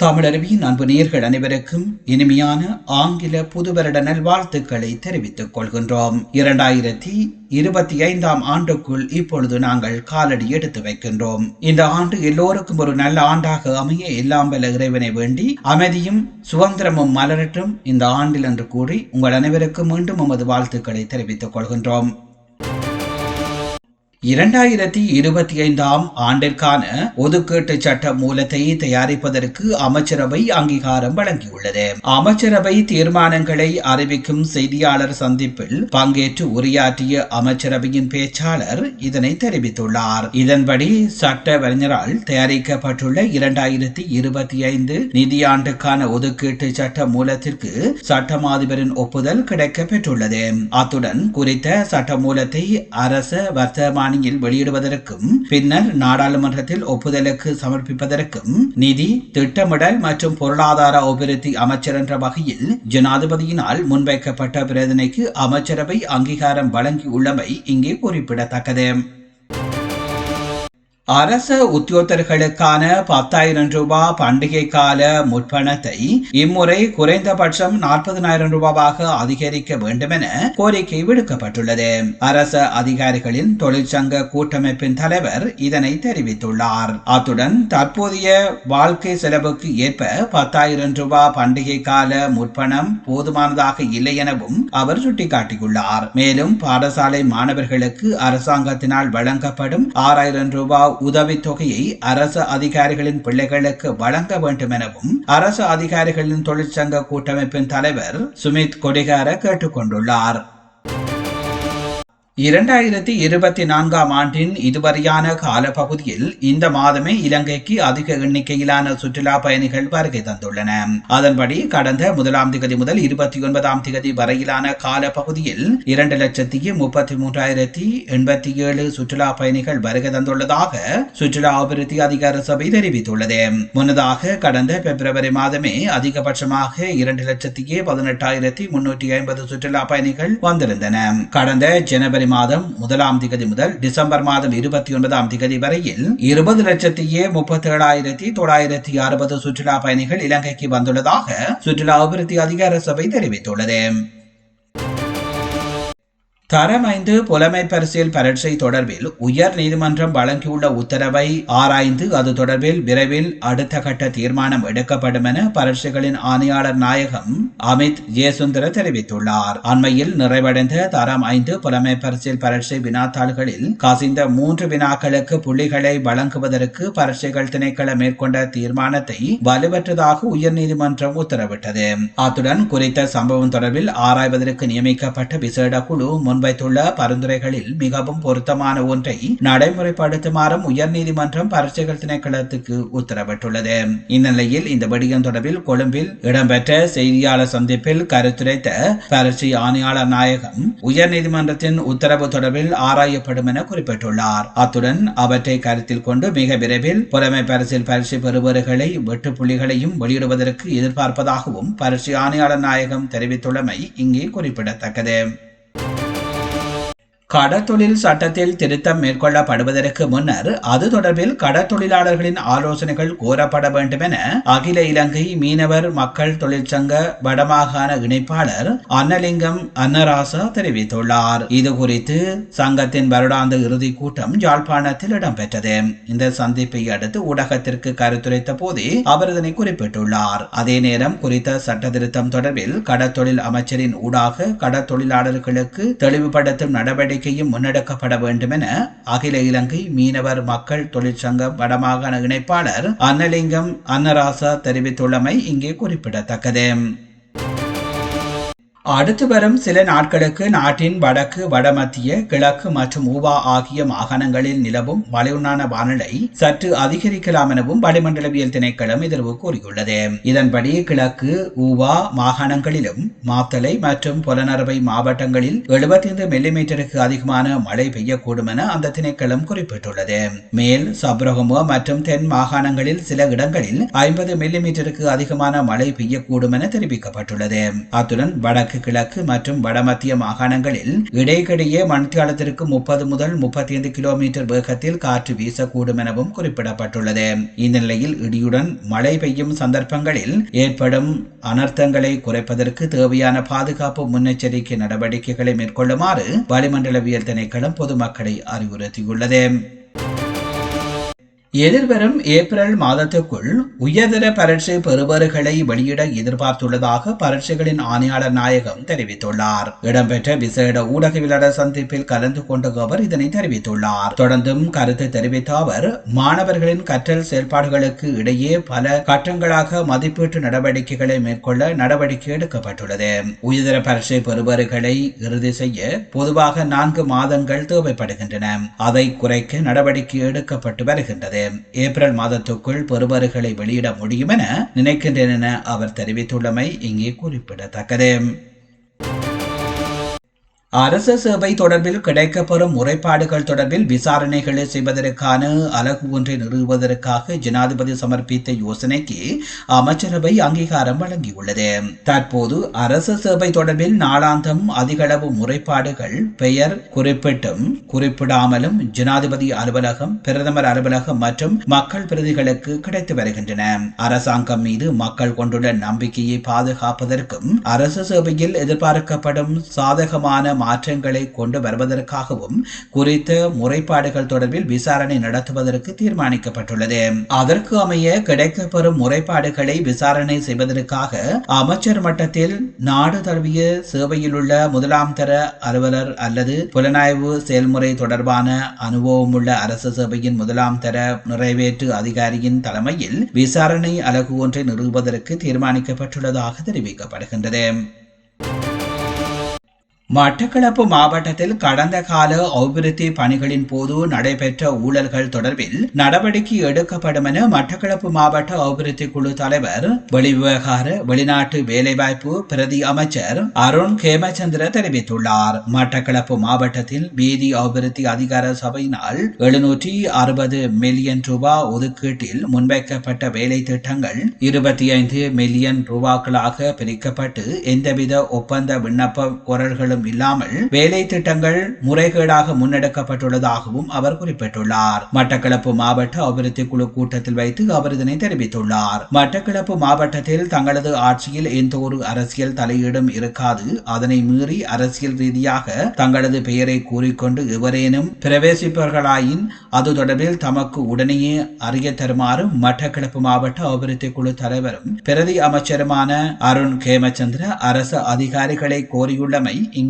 தமிழருவியின் அன்பு நேர்கள் அனைவருக்கும் இனிமையான ஆங்கில புது வருட நல்வாழ்த்துக்களை தெரிவித்துக் கொள்கின்றோம். இரண்டாயிரத்தி இருபத்தி ஐந்தாம் ஆண்டுக்குள் இப்பொழுது நாங்கள் காலடி எடுத்து வைக்கின்றோம். இந்த ஆண்டு எல்லோருக்கும் ஒரு நல்ல ஆண்டாக அமைய எல்லாம் வல்ல இறைவனை வேண்டி அமைதியும் சுதந்திரமும் மலரட்டும். இந்த ஆண்டில் என்று கூறி உங்கள் அனைவருக்கும் மீண்டும் நமது வாழ்த்துக்களை தெரிவித்துக் கொள்கின்றோம். இரண்டாயிரத்தி இருபத்தி ஐந்தாம் ஆண்டிற்கான ஒதுக்கீட்டு சட்ட மூலத்தை தயாரிப்பதற்கு அமைச்சரவை அங்கீகாரம் வழங்கியுள்ளது. அமைச்சரவை தீர்மானங்களை அறிவிக்கும் செய்தியாளர் சந்திப்பில் பங்கேற்று உரையாற்றிய அமைச்சரவையின் பேச்சாளர் இதனை தெரிவித்துள்ளார். இதன்படி சட்ட வரைஞரால் தயாரிக்கப்பட்டுள்ள இரண்டாயிரத்தி இருபத்தி ஐந்து நிதியாண்டுக்கான ஒதுக்கீட்டு சட்ட மூலத்திற்கு சட்டமாதிபரின் ஒப்புதல் கிடைக்க பெற்றுள்ளது அத்துடன் குறித்த சட்ட மூலத்தை அரச வர்த்தமான பாணியில் வெளியிடுவதற்கும் பின்னர் நாடாளுமன்றத்தில் ஒப்புதலுக்கு சமர்ப்பிப்பதற்கும் நிதி திட்டமிடல் மற்றும் பொருளாதார அபிவிருத்தி அமைச்சர் என்ற வகையில் ஜனாதிபதியினால் முன்வைக்கப்பட்ட பிரதனைக்கு அமைச்சரவை அங்கீகாரம் வழங்கியுள்ளமை இங்கே குறிப்பிடத்தக்கது. அரச உத்தியோகர்களுக்கான பத்தாயிரம் ரூபாய் பண்டிகை கால முற்பணத்தை இம்முறை குறைந்தபட்சம் நாற்பதனாயிரம் ரூபாவாக அதிகரிக்க வேண்டும் என கோரிக்கை விடுக்கப்பட்டுள்ளது. அரச அதிகாரிகளின் தொழிற்சங்க கூட்டமைப்பின் தலைவர் இதனை தெரிவித்துள்ளார். அத்துடன் தற்போதைய வாழ்க்கை செலவுக்கு ஏற்ப பத்தாயிரம் ரூபாய் பண்டிகை கால முற்பணம் போதுமானதாக இல்லை எனவும் அவர் சுட்டிக்காட்டியுள்ளார். மேலும் பாடசாலை மாணவர்களுக்கு அரசாங்கத்தினால் வழங்கப்படும் ஆறாயிரம் ரூபாய் உதவித்தொகையை அரசு அதிகாரிகளின் பிள்ளைகளுக்கு வழங்க வேண்டும் எனவும் அரசு அதிகாரிகளின் தொழிற்சங்க கூட்டமைப்பின் தலைவர் சுமித் கொடிகார கேட்டுக்கொண்டுள்ளார். இரண்டாயிரத்தி இருபத்தி நான்காம் ஆண்டின் இதுவரையான காலப்பகுதியில் இந்த மாதமே இலங்கைக்கு அதிக எண்ணிக்கையிலான சுற்றுலா பயணிகள் வருகை தந்துள்ளன. அதன்படி கடந்த முதலாம் திகதி முதல் இருபத்தி ஒன்பதாம் திகதி வரையிலான காலப்பகுதியில் இரண்டு லட்சத்தி முப்பத்தி மூன்றாயிரத்தி எண்பத்தி ஏழு சுற்றுலா பயணிகள் வருகை தந்துள்ளதாக சுற்றுலா அபிவிருத்தி அதிகார சபை தெரிவித்துள்ளது. முன்னதாக கடந்த பிப்ரவரி மாதமே அதிகபட்சமாக இரண்டு லட்சத்தி பதினெட்டாயிரத்தி முன்னூற்றி ஐம்பது சுற்றுலா பயணிகள் வந்திருந்தன கடந்த ஜனவரி மாதம் முதலாம் திகதி முதல் டிசம்பர் மாதம் இருபத்தி ஒன்பதாம் திகதி வரையில் இருபது லட்சத்தியே முப்பத்தி ஏழாயிரத்தி தொள்ளாயிரத்தி அறுபது சுற்றுலா பயணிகள் இலங்கைக்கு வந்துள்ளதாக சுற்றுலா அபிவிருத்தி அதிகார சபை தெரிவித்துள்ளது. தரம் ஐந்து புலமை பரிசில் பரீட்சை தொடர்பில் உயர் நீதிமன்றம் வழங்கியுள்ள உத்தரவை ஆராய்ந்து அது தொடர்பில் விரைவில் அடுத்த கட்ட தீர்மானம் எடுக்கப்படும் என பரீட்சைகளின் ஆணையாளர் நாயகம் அமித் ஜெயசுந்தர தெரிவித்துள்ளார். அண்மையில் நிறைவடைந்த தரம் ஐந்து புலமை பரிசில் பரீட்சை வினாத்தாள்களில் கசிந்த மூன்று வினாக்களுக்கு புள்ளிகளை வழங்குவதற்கு பரீட்சைகள் திணைக்கள மேற்கொண்ட தீர்மானத்தை வலுவற்றதாக உயர்நீதிமன்றம் உத்தரவிட்டது. அத்துடன் குறித்த சம்பவம் தொடர்பில் ஆராய்வதற்கு நியமிக்கப்பட்ட விசேட குழு முன் முன்வைத்துள்ள பரிந்துரைகளில் மிகவும் பொருத்தமான ஒன்றை நடைமுறைப்படுத்துமாறும் உயர்நீதிமன்றம் பரீட்சைகள் திணைக்களத்துக்கு உத்தரவிட்டுள்ளது. இந்நிலையில் இந்த விடயம் தொடர்பில் கொழும்பில் இடம்பெற்ற செய்தியாளர் சந்திப்பில் கருத்துரைத்த பரீட்சை ஆணையாளர் நாயகம் உயர்நீதிமன்றத்தின் உத்தரவு தொடர்பில் ஆராயப்படும் என குறிப்பிட்டுள்ளார். அத்துடன் அவற்றை கருத்தில் கொண்டு மிக விரைவில் புலமை பரிசில் பரிசு பெறுபவர்களை வெட்டு புள்ளிகளையும் வெளியிடுவதற்கு எதிர்பார்ப்பதாகவும் பரிசு ஆணையாளர் நாயகம் தெரிவித்துள்ளமை இங்கே குறிப்பிடத்தக்கது. கடத்தொழில் சட்டத்தில் திருத்தம் மேற்கொள்ளப்படுவதற்கு முன்னர் அது தொடர்பில் கடத்தொழிலாளர்களின் ஆலோசனைகள் கோரப்பட வேண்டும் என அகில இலங்கை மீனவர் மக்கள் தொழிற்சங்க வடமாகாண இணைப்பாளர் அன்னலிங்கம் அன்னராசா தெரிவித்துள்ளார். இது குறித்து சங்கத்தின் வருடாந்த இறுதி கூட்டம் யாழ்ப்பாணத்தில் இடம்பெற்றது. இந்த சந்திப்பை அடுத்து ஊடகத்திற்கு கருத்துரைத்த போதே அவர் இதனை குறிப்பிட்டுள்ளார். அதே நேரம் குறித்த சட்ட திருத்தம் தொடர்பில் கடத்தொழில் அமைச்சரின் ஊடாக கடத்தொழிலாளர்களுக்கு தெளிவுபடுத்தும் நடவடிக்கை நடவடிக்கையும் முன்னெடுக்கப்பட வேண்டும் என அகில இலங்கை மீனவர் மக்கள் தொழிற்சங்க வடமாகாண இணைப்பாளர் அன்னலிங்கம் அன்னராசா தெரிவித்துள்ளமை இங்கே குறிப்பிடத்தக்கது. அடுத்து வரும் சில நாட்களுக்கு நாட்டின் வடக்கு வடமத்திய கிழக்கு மற்றும் ஊவா ஆகிய மாகாணங்களில் நிலவும் மழையுண்டான வானிலை சற்று அதிகரிக்கலாம் எனவும் வளிமண்டலவியல் திணைக்களம் இதழ்வு கூறியுள்ளது. இதன்படி கிழக்கு ஊவா மாகாணங்களிலும் மாத்தலை மற்றும் புலனறுவை மாவட்டங்களில் எழுபத்தைந்து மில்லிமீட்டருக்கு அதிகமான மழை பெய்யக்கூடும் என அந்த திணைக்களம் குறிப்பிட்டுள்ளது. மேல் சப்ரகமோ மற்றும் தென் மாகாணங்களில் சில இடங்களில் ஐம்பது மில்லிமீட்டருக்கு அதிகமான மழை பெய்யக்கூடும் என தெரிவிக்கப்பட்டுள்ளது. அத்துடன் வடக்கு வடக்கு கிழக்கு மற்றும் வடமத்திய மாகாணங்களில் இடைக்கிடையே மணித்தியாலத்திற்கு முப்பது முதல் முப்பத்தி ஐந்து கிலோமீட்டர் வேகத்தில் காற்று வீசக்கூடும் எனவும் குறிப்பிடப்பட்டுள்ளது. இந்த நிலையில் இடியுடன் மழை பெய்யும் சந்தர்ப்பங்களில் ஏற்படும் அனர்த்தங்களை குறைப்பதற்கு தேவையான பாதுகாப்பு முன்னெச்சரிக்கை நடவடிக்கைகளை மேற்கொள்ளுமாறு வளிமண்டலவியல் திணைக்களம் பொதுமக்களை அறிவுறுத்தியுள்ளது. எதிர்வரும் ஏப்ரல் மாதத்துக்குள் உயர்தர பரட்சை பெறுபவர்களை வெளியிட எதிர்பார்த்துள்ளதாக பரட்சைகளின் ஆணையாளர் நாயகம் தெரிவித்துள்ளார். இடம்பெற்ற விசேட ஊடகவியலாளர் சந்திப்பில் கலந்து கொண்ட அவர் இதனை தெரிவித்துள்ளார். தொடர்ந்தும் கருத்து தெரிவித்த அவர் மாணவர்களின் கற்றல் செயல்பாடுகளுக்கு இடையே பல கட்டங்களாக மதிப்பீட்டு நடவடிக்கைகளை மேற்கொள்ள நடவடிக்கை எடுக்கப்பட்டுள்ளது. உயர்தர பரட்சை பெறுபவர்களை இறுதி செய்ய பொதுவாக நான்கு மாதங்கள் தேவைப்படுகின்றன. அதை குறைக்க நடவடிக்கை எடுக்கப்பட்டு வருகின்றது. ஏப்ரல் மாதத்துக்குள் பெறுபர்களை வெளியிட முடியும் என நினைக்கின்றேன் என அவர் தெரிவித்துள்ளமை இங்கே குறிப்பிடத்தக்கது. அரச சேவை தொடர்பில் கிடைக்கப்பெறும் முறைப்பாடுகள் தொடர்பில் விசாரணைகளை செய்வதற்கான அலகு ஒன்றை நிறுவுவதற்காக ஜனாதிபதி சமர்ப்பித்த யோசனைக்கு அமைச்சரவை அங்கீகாரம் வழங்கியுள்ளது. தற்போது அரச சேவை தொடர்பில் நாளாந்தம் அதிகளவு முறைப்பாடுகள் பெயர் குறிப்பிட்டும் குறிப்பிடாமலும் ஜனாதிபதி அலுவலகம் பிரதமர் அலுவலகம் மற்றும் மக்கள் பிரதிகளுக்கு கிடைத்து வருகின்றன. அரசாங்கம் மீது மக்கள் கொண்டுள்ள நம்பிக்கையை பாதுகாப்பதற்கும் அரசு சேவையில் எதிர்பார்க்கப்படும் சாதகமான மாற்றங்களை கொண்டு வருவதற்காகவும் குறித்த முறைப்பாடுகள் தொடர்பில் விசாரணை நடத்துவதற்கு தீர்மானிக்கப்பட்டுள்ளது. அதற்கு அமைய கிடைக்கப்பெறும் முறைப்பாடுகளை விசாரணை செய்வதற்காக அமைச்சர் மட்டத்தில் நாடு தழுவிய சேவையில் உள்ள முதலாம் தர அலுவலர் அல்லது புலனாய்வு செயல்முறை தொடர்பான அனுபவமுள்ள அரசு சேவையின் முதலாம் தர நிறைவேற்று அதிகாரியின் தலைமையில் விசாரணை அலகு ஒன்றை நிறுவுவதற்கு தீர்மானிக்கப்பட்டுள்ளதாக தெரிவிக்கப்படுகின்றது. மட்டக்களப்பு மாவட்டத்தில் கடந்த கால அபிவிருத்தி பணிகளின் போது நடைபெற்ற ஊழல்கள் தொடர்பில் நடவடிக்கை எடுக்கப்படும் என மட்டக்களப்பு மாவட்ட அபிவிருத்தி குழு தலைவர் வெளிவிவகார வெளிநாட்டு வேலைவாய்ப்பு பிரதி அமைச்சர் அருண் கேமச்சந்திர தெரிவித்துள்ளார். மட்டக்களப்பு மாவட்டத்தில் வீதி அபிவிருத்தி அதிகார சபையினால் எழுநூற்றி அறுபது மில்லியன் ரூபாய் ஒதுக்கீட்டில் முன்வைக்கப்பட்ட வேலை திட்டங்கள் இருபத்தி ஐந்து மில்லியன் ரூபாய்களாக பிரிக்கப்பட்டு எந்தவித ஒப்பந்த விண்ணப்ப குரல்களும் ஏதும் இல்லாமல் வேலை திட்டங்கள் முறைகேடாக முன்னெடுக்கப்பட்டுள்ளதாகவும் அவர் குறிப்பிட்டுள்ளார். மட்டக்களப்பு மாவட்ட அபிவிருத்தி குழு கூட்டத்தில் வைத்து அவர் இதனை தெரிவித்துள்ளார். மட்டக்களப்பு மாவட்டத்தில் தங்களது ஆட்சியில் எந்த ஒரு அரசியல் தலையீடும் இருக்காது. அதனை மீறி அரசியல் ரீதியாக தங்களது பெயரை கூறிக்கொண்டு எவரேனும் பிரவேசிப்பவர்களாயின் அது தொடர்பில் தமக்கு உடனேயே அறிய தருமாறு மட்டக்களப்பு மாவட்ட அபிவிருத்தி குழு தலைவரும் பிரதி அமைச்சருமான அருண் கேமச்சந்திர அரசு அதிகாரிகளை கோரியுள்ளமை இங்கு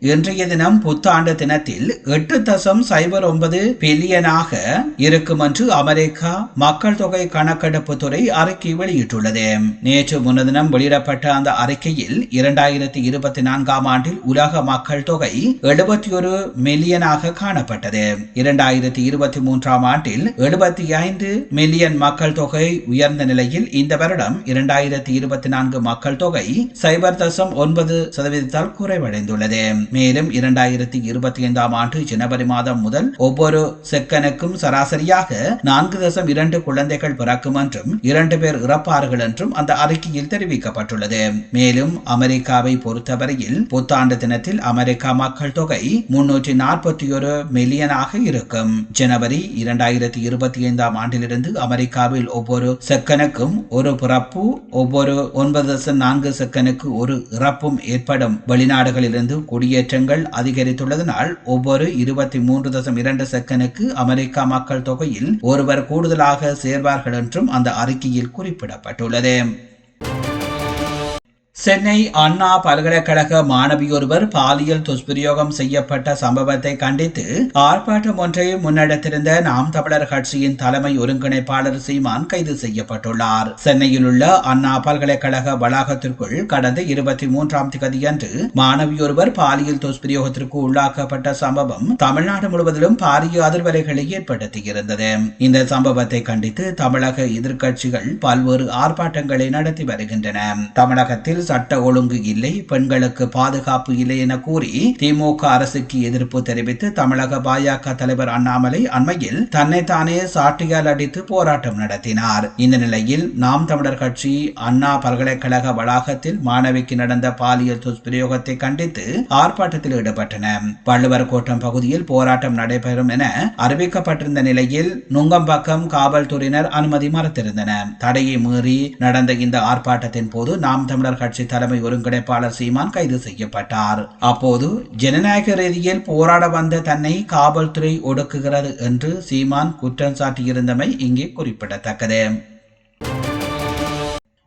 இன்றைய தினம் புத்தாண்டு தினத்தில் எட்டு தசம் சைபர் ஒன்பது பில்லியனாக இருக்கும் என்று அமெரிக்கா மக்கள் தொகை கணக்கெடுப்பு துறை அறிக்கை வெளியிட்டுள்ளது. நேற்று முன்னதினம் வெளியிடப்பட்ட அந்த அறிக்கையில் இரண்டாயிரத்தி இருபத்தி நான்காம் ஆண்டில் உலக மக்கள் தொகை எழுபத்தி ஒரு மில்லியனாக காணப்பட்டது. இரண்டாயிரத்தி இருபத்தி மூன்றாம் ஆண்டில் எழுபத்தி ஐந்து மில்லியன் மக்கள் தொகை உயர்ந்த நிலையில் இந்த வருடம் இரண்டாயிரத்தி இருபத்தி நான்கு மக்கள் தொகை சைபர் தசம் ஒன்பது சதவீதத்தால் குறைவடைந்துள்ளது. மேலும் இரண்டாயிரத்தி இருபத்தி ஐந்தாம் ஆண்டு ஜனவரி மாதம் முதல் ஒவ்வொரு செக்கனுக்கும் சராசரியாக நான்கு தசம் இரண்டு குழந்தைகள் பிறக்கும் என்றும் இரண்டு பேர் இறப்பார்கள் என்றும் அந்த அறிக்கையில் தெரிவிக்கப்பட்டுள்ளது. மேலும் அமெரிக்காவை பொறுத்தவரையில் புத்தாண்டு தினத்தில் அமெரிக்கா மக்கள் தொகை முன்னூற்றி நாற்பத்தி ஒரு மில்லியனாக இருக்கும். ஜனவரி இரண்டாயிரத்தி இருபத்தி ஐந்தாம் ஆண்டிலிருந்து அமெரிக்காவில் ஒவ்வொரு செக்கனுக்கும் ஒரு பிறப்பு ஒவ்வொரு ஒன்பது தசம் நான்கு செக்கனுக்கு ஒரு இறப்பும் ஏற்படும். வெளிநாடுகளிலிருந்து குடியேற்ற குடியேற்றங்கள் அதிகரித்துள்ளதனால் ஒவ்வொரு இருபத்தி மூன்று தசம் இரண்டு செகனுக்கு அமெரிக்கா மக்கள் தொகையில் ஒருவர் கூடுதலாக சேர்வார்கள் என்றும் அந்த அறிக்கையில் குறிப்பிடப்பட்டுள்ளது. சென்னை அண்ணா பல்கலைக்கழக மாணவியொருவர் பாலியல் துஷ்பிரயோகம் செய்யப்பட்ட சம்பவத்தை கண்டித்து ஆர்ப்பாட்டம் ஒன்றை முன்னெடுத்திருந்த நாம் தமிழர் கட்சியின் தலைமை ஒருங்கிணைப்பாளர் சீமான் கைது செய்யப்பட்டுள்ளார். சென்னையில் உள்ள அண்ணா பல்கலைக்கழக வளாகத்திற்குள் கடந்த இருபத்தி மூன்றாம் தேதியன்று மாணவியொருவர் பாலியல் துஷ்பிரயோகத்திற்கு உள்ளாக்கப்பட்ட சம்பவம் தமிழ்நாடு முழுவதிலும் பாரிய அதிர்வலைகளை ஏற்படுத்தியிருந்தது. இந்த சம்பவத்தை கண்டித்து தமிழக எதிர்க்கட்சிகள் பல்வேறு ஆர்ப்பாட்டங்களை நடத்தி வருகின்றன. தமிழகத்தில் சட்ட ஒழுங்கு இல்லை பெண்களுக்கு பாதுகாப்பு இல்லை என கூறி திமுக அரசுக்கு எதிர்ப்பு தெரிவித்து தமிழக பாஜக தலைவர் அண்ணாமலை அண்மையில் தன்னைத்தானே சாட்டியால் அடித்து போராட்டம் நடத்தினார். இந்த நிலையில் நாம் தமிழர் கட்சி அண்ணா பல்கலைக்கழக வளாகத்தில் மாணவிக்கு நடந்த பாலியல் துஷ்பிரயோகத்தை கண்டித்து ஆர்ப்பாட்டத்தில் ஈடுபட்டன. வள்ளுவர் கோட்டம் பகுதியில் போராட்டம் நடைபெறும் என அறிவிக்கப்பட்டிருந்த நிலையில் நுங்கம்பாக்கம் காவல்துறையினர் அனுமதி மறுத்திருந்தனர். தடையை மீறி நடந்த இந்த ஆர்ப்பாட்டத்தின் போது நாம் தமிழர் கட்சி தலைமை ஒருங்கிணைப்பாளர் சீமான் கைது செய்யப்பட்டார். அப்போது ஜனநாயக ரீதியில் போராட வந்த தன்னை காவல்துறை ஒடுக்குகிறது என்று சீமான் குற்றம் சாட்டியிருந்தமை இங்கே குறிப்பிடத்தக்கது.